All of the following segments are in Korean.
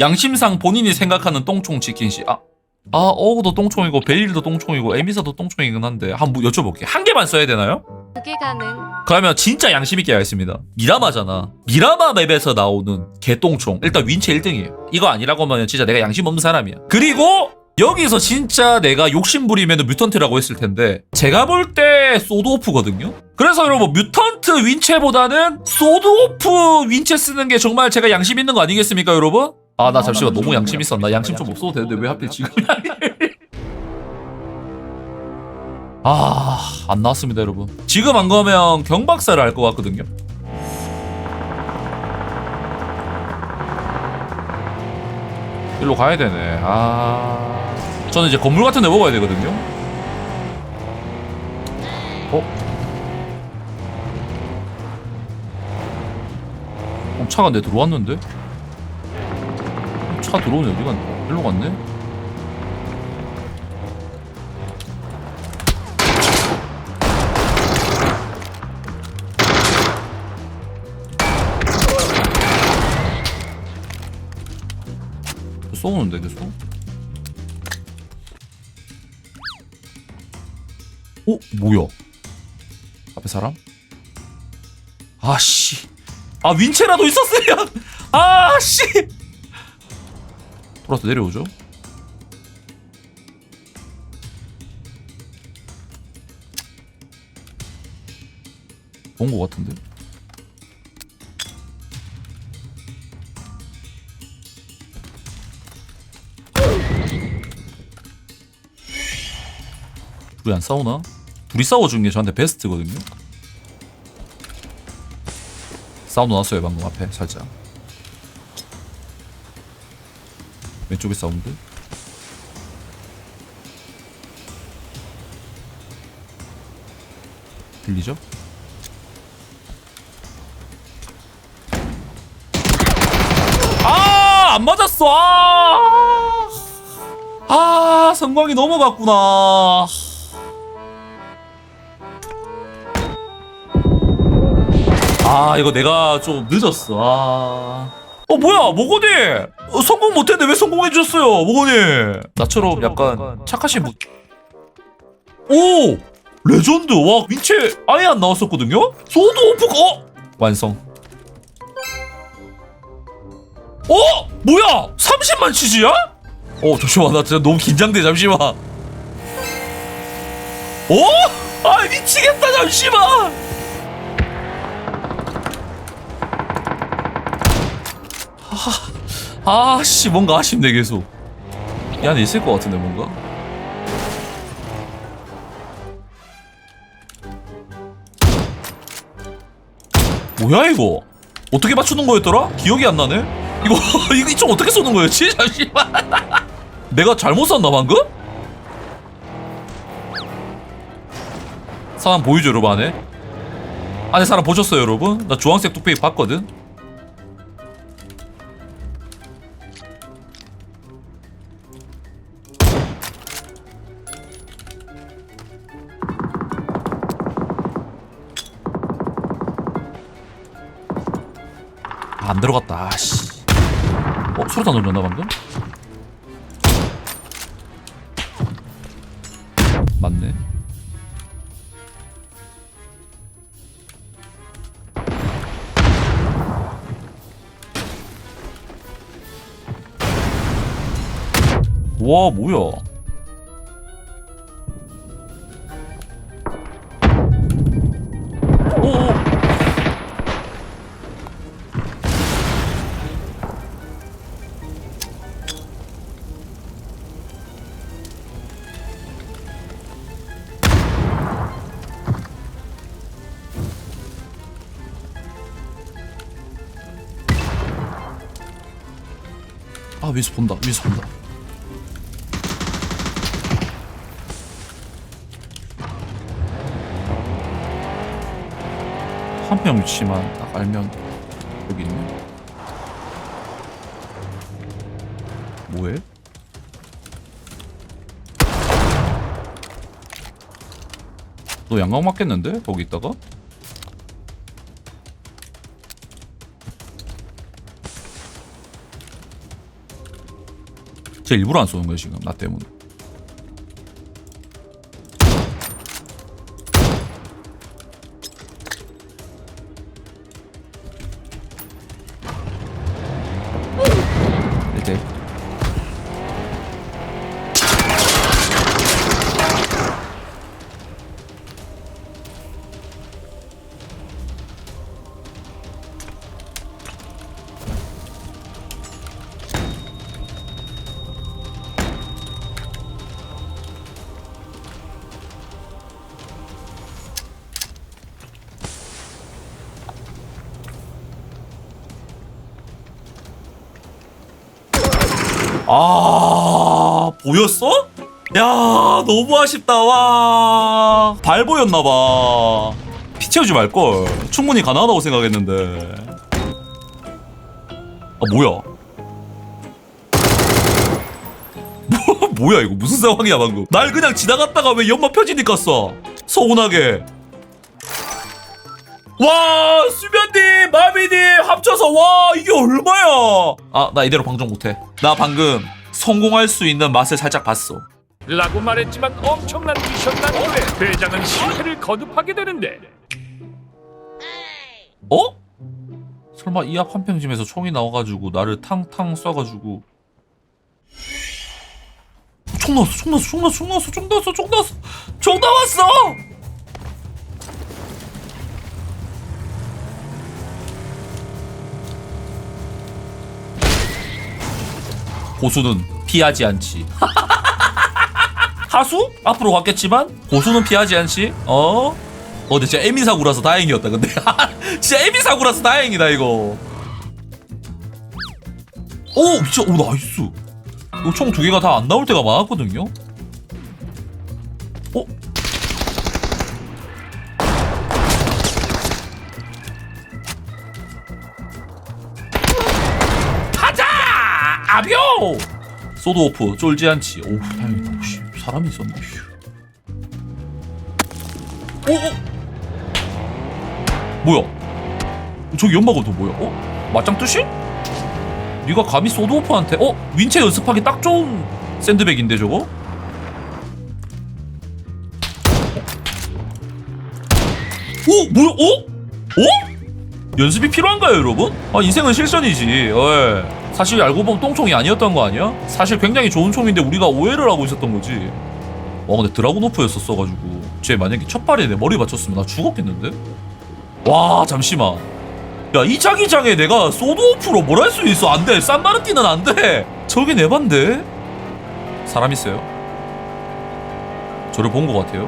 양심상 본인이 생각하는 똥총 치킨 씨. 아, 아 어우도 똥총이고 베일도 똥총이고 에미사도 똥총이긴 한데 한번 여쭤볼게. 한 개만 써야 되나요? 그게 가능. 그러면 진짜 양심 있게 하겠습니다. 미라마잖아. 미라마 맵에서 나오는 개똥총. 일단 윈체 1등이에요. 이거 아니라고 하면 진짜 내가 양심 없는 사람이야. 그리고 여기서 진짜 내가 욕심 부리면 뮤턴트라고 했을 텐데 제가 볼 때 소드오프거든요. 그래서 여러분 뮤턴트 윈체보다는 소드오프 윈체 쓰는 게 정말 제가 양심 있는 거 아니겠습니까, 여러분? 아 나 잠시만 너무 양심 있었나? 양심 좀 없어도 되는데 왜 하필 지금? 아, 안 나왔습니다, 여러분. 지금 안 가면 경박사를 할 것 같거든요. 일로 가야 되네. 아. 저는 이제 건물 같은 데 먹어야 되거든요. 어? 어, 차가 내 들어왔는데? 차 들어오네 어디 갔나? 일로 갔네? 쏘는데 계속? 어? 뭐야? 앞에 사람? 아씨 아 윈체라도 있었으면 아씨 돌아서 내려오죠 본 거 같은데 둘이 안 싸우나? 둘이 싸워주는 게 저한테 베스트거든요. 사운드 났어요 방금 앞에 살짝. 왼쪽에 사운드. 들리죠? 아! 안 맞았어! 아! 아, 성광이 넘어갔구나. 아 이거 내가 좀 늦었어 아... 어 뭐야 모고니 어, 성공 못했는데 왜 성공해 주셨어요 모고니 나처럼 약간 착하신 분. 오! 레전드! 와 윈체 아예 안 나왔었거든요? 소드 오프가 어? 완성. 어? 뭐야? 30만 치즈야? 어 잠시만. 나 진짜 너무 긴장돼. 잠시만. 어? 아 미치겠다. 잠시만 아씨 뭔가 아쉽네 계속 이 안에 있을 것 같은데 뭔가 뭐야 이거 어떻게 맞추는 거였더라? 기억이 안 나네 이거 이거 좀 어떻게 쏘는 거였지? 잠시만 내가 잘못 쐈나 방금? 사람 보이죠 여러분 안에? 안에 사람 보셨어요 여러분? 나 주황색 뚝배기 봤거든 안 들어갔다. 아씨. 어, 수류탄 던졌나 방금? 맞네. 와, 뭐야? 아 위에서 본다 위에서 본다 한 명 위치만 딱 알면 여기 있네 뭐해? 너 양각 맞겠는데? 거기 있다가? 쟤 일부러 안 쏘는 거야 지금 나 때문에 아 보였어? 야 너무 아쉽다. 와 발 보였나봐. 피 채우지 말걸. 충분히 가능하다고 생각했는데. 아 뭐야? 뭐, 뭐야 이거 무슨 상황이야 방금? 날 그냥 지나갔다가 왜 연마 펴지니까 써 서운하게. 와 수면님 마미님 합쳐서 와 이게 얼마야? 아 나 이대로 방송 못해 나 방금 성공할 수 있는 맛을 살짝 봤어. 라고 말했지만 엄청난 미션 난이도에 대장은 실패를 거듭하게 되는데. 어? 설마 이 앞 한평집에서 총이 나와가지고 나를 탕탕 쏴가지고. 총 나왔어 총 나왔어 총 나왔어 총 나왔어 총 나왔어. 총 나왔어 고수는 피하지 않지. 하수? 앞으로 갔겠지만 고수는 피하지 않지. 어? 어 근데 진짜 에미 사고라서 다행이었다 근데. 진짜 에미 사고라서 다행이다 이거. 오 진짜 오 나이스. 이거 총 두 개가 다 안 나올 때가 많았거든요 아벼 소드 오프 쫄지 않지 오 다행이다 씨, 사람이 있었네 휴. 오, 오. 뭐야? 저기 연마가 또 뭐야? 어? 맞짱 뜨시? 네가 감히 소드 오프한테 어? 윈체 연습하기 딱 좋은 샌드백인데 저거? 오 뭐야? 어? 어? 연습이 필요한가요 여러분? 아 인생은 실전이지 예. 사실 알고 보면 똥총이 아니었던 거 아니야? 사실 굉장히 좋은 총인데 우리가 오해를 하고 있었던 거지. 와 근데 드라군오프였었어가지고. 쟤 만약에 첫 발에 내 머리 맞췄으면 나 죽었겠는데? 와 잠시만. 야 이 자기장에 내가 소드오프로 뭘 할 수 있어? 안돼. 산마르티는 안돼. 저게 내 반데 사람 있어요? 저를 본 것 같아요?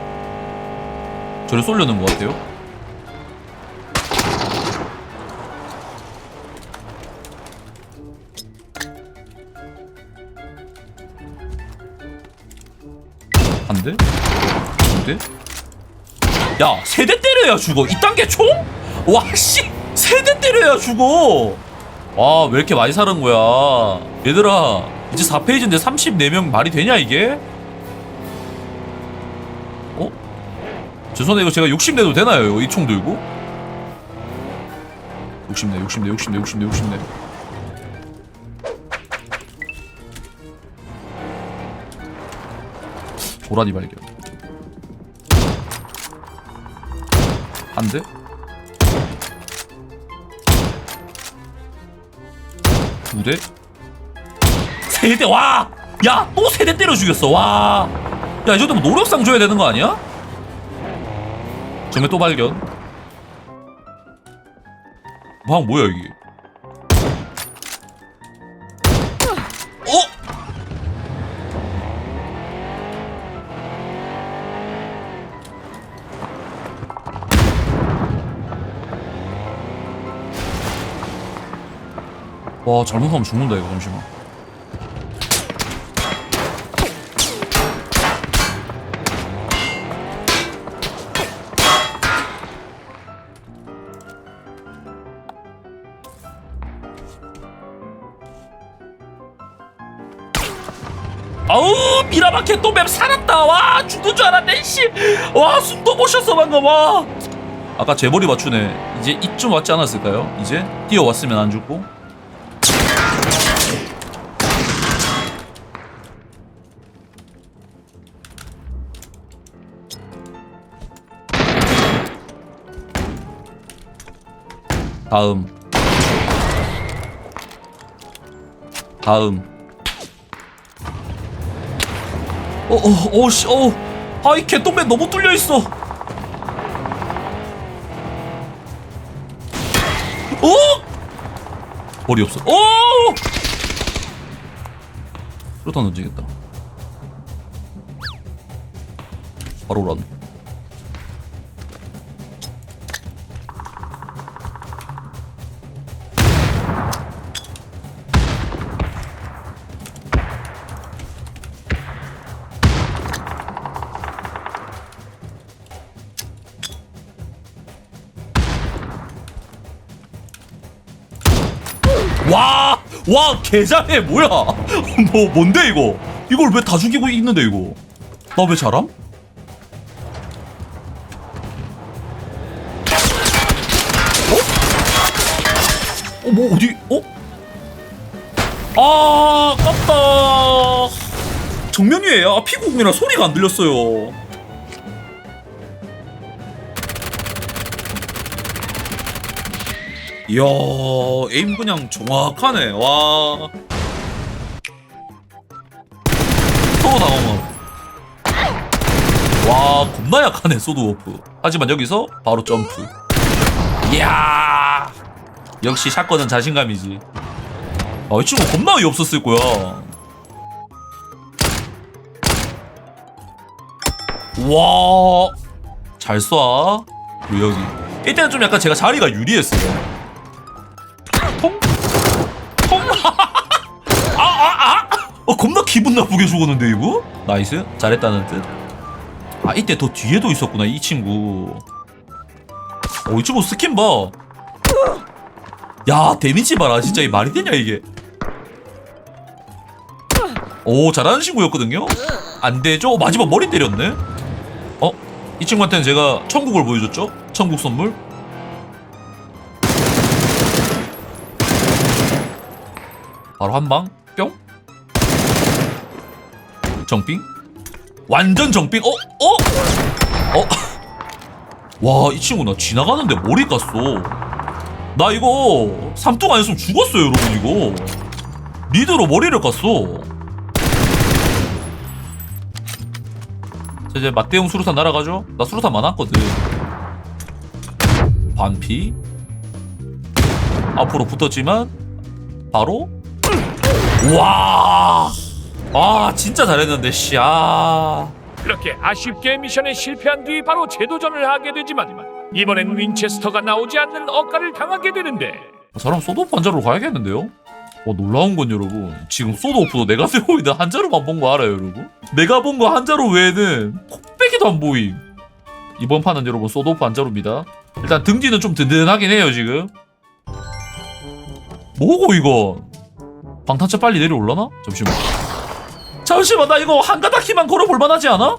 저를 쏠려는 것 같아요 야, 세대 때려야 죽어. 이딴 게 총? 와, 씨! 세대 때려야 죽어! 와, 왜 이렇게 많이 사는 거야? 얘들아, 이제 4페이지인데 34명 말이 되냐, 이게? 어? 죄송한데, 이거 제가 욕심내도 되나요, 이 총 들고? 욕심내, 욕심내, 욕심내, 욕심내, 욕심내. 고라니 발견. 한 대? 두 대? 세 대, 와! 야! 또 세 대 때려 죽였어, 와! 야, 이 정도면 노력상 줘야 되는 거 아니야? 정말 또 발견. 방 뭐야, 이게? 와 잘못하면 죽는다 이거 잠시만. 아우 미라마켓 또맵 살았다. 와 죽는 줄 알았네 씨와 숨도 못 쉬었어 방금 와. 아까 제 머리 맞추네. 이제 이쯤 왔지 않았을까요? 이제 뛰어왔으면 안 죽고 다음. 다음. 어어 어씨 어. 아이 개똥맨 너무 뚫려 있어. 어? 머리 없어. 어? 그렇다 던지겠다. 바로 오 와, 와, 개잘해, 뭐야? 뭐, 뭔데, 이거? 이걸 왜 다 죽이고 있는데, 이거? 나 왜 잘함? 어? 어, 뭐, 어디, 어? 아, 깝다. 정면 위에, 아, 피구공이라 소리가 안 들렸어요. 이야 에임 그냥 정확하네. 와. 서로 당황함 와 겁나 약하네 소드워프. 하지만 여기서 바로 점프. 이야. 역시 샷건은 자신감이지. 아 이 친구 겁나 어이 없었을 거야. 와잘 쏴. 여기 이때는 좀 약간 제가 자리가 유리했어요. 통? 통? 아, 아, 아! 어, 겁나 기분 나쁘게 죽었는데, 이거? 나이스. 잘했다는 뜻. 아, 이때 더 뒤에도 있었구나, 이 친구. 어, 이 친구 스킨 봐. 야, 데미지 봐라. 진짜 이 말이 되냐, 이게. 오, 잘하는 친구였거든요? 안 되죠? 어, 마지막 머리 때렸네? 어? 이 친구한테는 제가 천국을 보여줬죠? 천국 선물? 바로 한 방, 뿅? 정빙? 완전 정빙? 어? 어? 어? 와, 이 친구 나 지나가는데 머리 깠어. 나 이거 삼뚱 안 했으면 죽었어요, 여러분, 이거. 리드로 머리를 깠어. 자, 이제 맞대용 수류탄 날아가죠? 나 수류탄 많았거든. 반피. 앞으로 붙었지만, 바로. 와! 아, 진짜 잘했는데, 씨, 아. 그렇게 아쉽게 미션에 실패한 뒤 바로 재도전을 하게 되지만 이번엔 윈체스터가 나오지 않는 억가를 당하게 되는데 저랑 소드오프 한자로 가야겠는데요? 와, 놀라운 건 여러분. 지금 소드오프도 내가 쓰고 있는 한자로만 본 거 알아요, 여러분? 내가 본 거 한자로 외에는 콧배기도 안 보임. 이번 판은 여러분 소드오프 한자로입니다. 일단 등 뒤는 좀 든든하긴 해요, 지금. 뭐고, 이거? 방탄차 빨리 내려올라나? 잠시만. 잠시만, 나 이거 한 가닥 키만 걸어볼 만 하지 않아?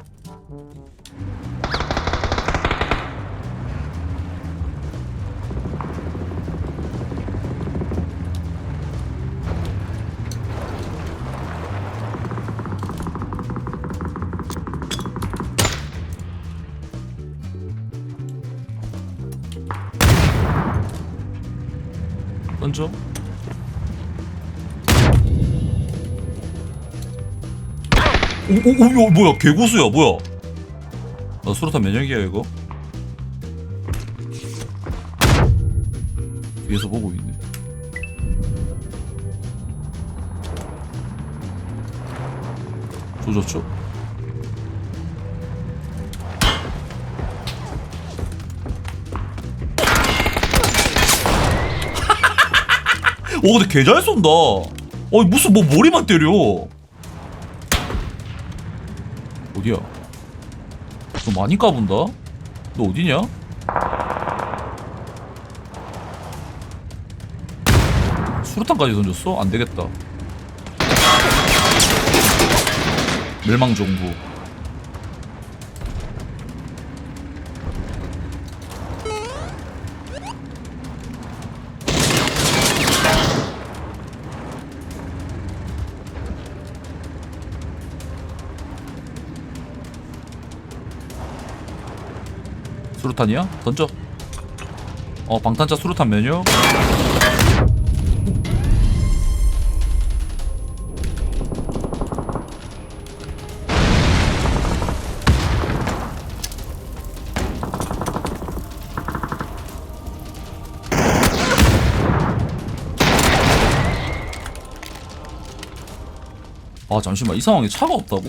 오, 오, 오, 오, 뭐야, 개고수야, 뭐야. 나 수로탄 면역이야, 이거. 위에서 보고 있네. 조졌죠? 오, 근데 개 잘 쏜다. 어, 무슨 뭐 머리만 때려. 많이 까본다? 너 어디냐? 수류탄까지 던졌어? 안 되겠다. 멸망정부. 수류탄이야? 던져. 어 방탄차 수류탄 메뉴 아 잠시만 이 상황에 차가 없다고?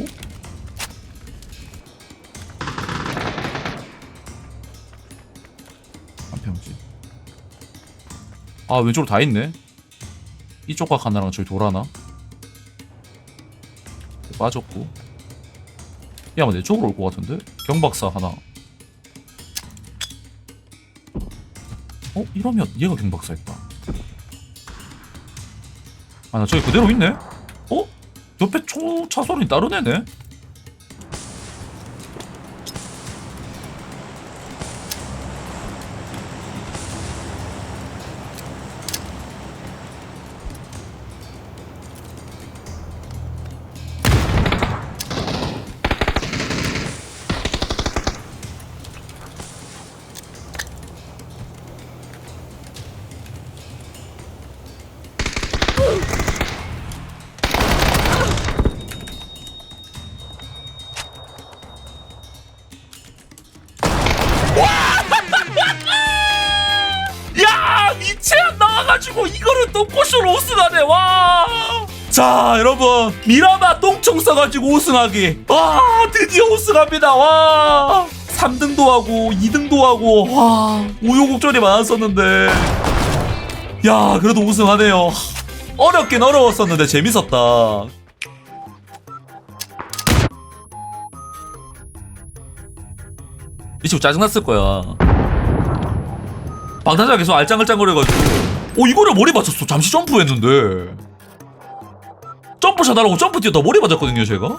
아 왼쪽으로 다 있네. 이쪽 각 하나랑 저기 돌 하나. 빠졌고. 이 아마 내 쪽으로 올 것 같은데? 경박사 하나. 어? 이러면 얘가 경박사 했다. 아 나 저기 그대로 있네? 어? 옆에 초 차 소리 다른 애네 나와가지고 이거를 또 꼬쇼로 우승하네. 와. 자 여러분. 미라마 똥총 써가지고 우승하기. 와 드디어 우승합니다. 와. 3등도 하고 2등도 하고. 와 우여곡절이 많았었는데. 야 그래도 우승하네요. 어렵긴 어려웠었는데 재밌었다. 이 친구 짜증났을 거야. 방탄자 계속 알짱알짱거려가지고 오 이거를 머리 맞췄어. 잠시 점프했는데. 점프샷 하라고 점프 뛰었다. 머리 맞았거든요 제가.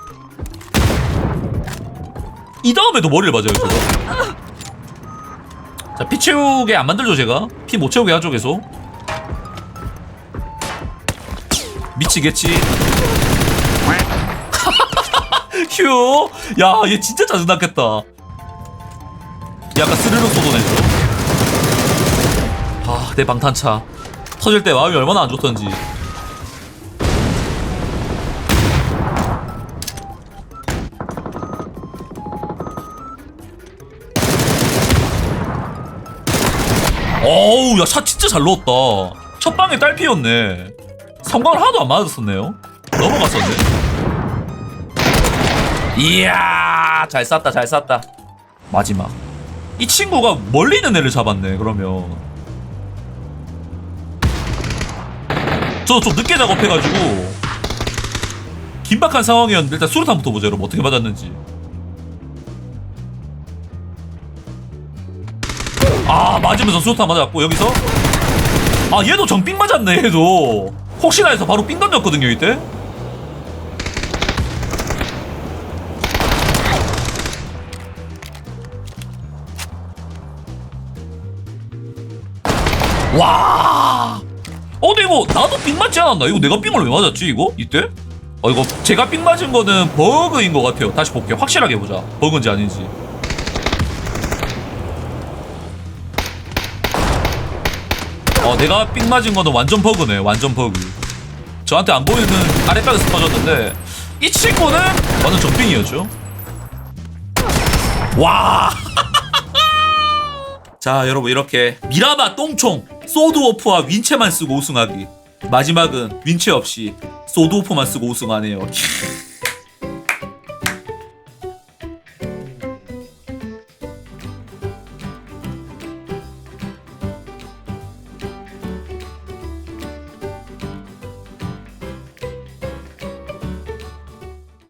이 다음에도 머리를 맞아요 제가. 자피 채우게 안 만들죠 제가? 피 못 채우게 하죠 계속. 미치겠지. 휴 야얘 진짜 짜증났겠다. 약간 스르륵 쏟아내죠. 아, 내 방탄차. 터질 때 마음이 얼마나 안 좋던지. 어우, 야, 샷 진짜 잘 넣었다. 첫 방에 딸피였네. 성광을 하나도 안 맞았었네요. 넘어갔었네. 이야, 잘 쐈다, 잘 쐈다. 마지막. 이 친구가 멀리 있는 애를 잡았네, 그러면. 저도 좀 늦게 작업해가지고 긴박한 상황이었는데 일단 수류탄부터 보자 여러분. 어떻게 맞았는지. 아 맞으면서 수류탄 맞았고 여기서? 아 얘도 정삥 맞았네 얘도. 혹시나 해서 바로 삥 던졌거든요 이때. 와 않았나? 이거 내가 삥을 왜 맞았지 이거? 이때? 어 이거 제가 삥 맞은 거는 버그인 것 같아요. 다시 볼게요. 확실하게 보자. 버그인지 아닌지. 어 내가 삥 맞은 거는 완전 버그네. 완전 버그. 저한테 안 보이는 아랫각에서 터졌는데 이 친구는 완전 정삥이었죠. 와. 자 여러분 이렇게 미라마 똥총 소드워프와 윈체만 쓰고 우승하기 마지막은 윈체 없이 소드워프만 쓰고 우승하네요